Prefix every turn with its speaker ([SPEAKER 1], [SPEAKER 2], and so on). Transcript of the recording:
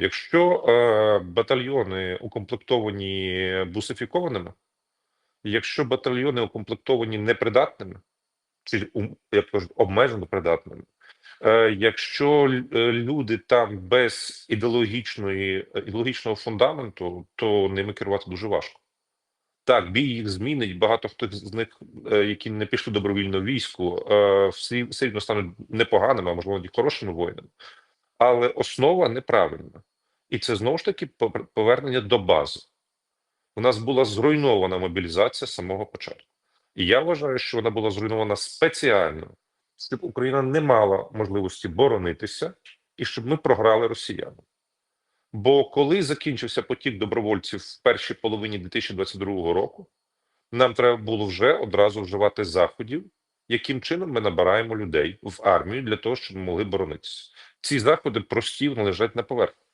[SPEAKER 1] Якщо е, батальйони укомплектовані бусифікованими, якщо батальйони укомплектовані непридатними, чи як кажуть, обмежено придатними, е, якщо е, люди там без ідеологічної ідеологічного фундаменту, то ними керувати дуже важко. Так, бій їх змінить. Багато хто з них, е, які не пішли добровільно в війську, е, всі все рівно стануть непоганими, а можливо, навіть хорошими воїнами. Але основа неправильна. І це знову ж таки повер- повернення до бази. У нас була зруйнована мобілізація з самого початку. І я вважаю, що вона була зруйнована спеціально, щоб Україна не мала можливості боронитися і щоб ми програли росіянам. Бо коли закінчився потік добровольців в першій половині 2022 року, нам треба було вже одразу вживати заходів, яким чином ми набираємо людей в армію для того, щоб ми могли боронитися. Ці заходи прості, вони лежать на поверхні.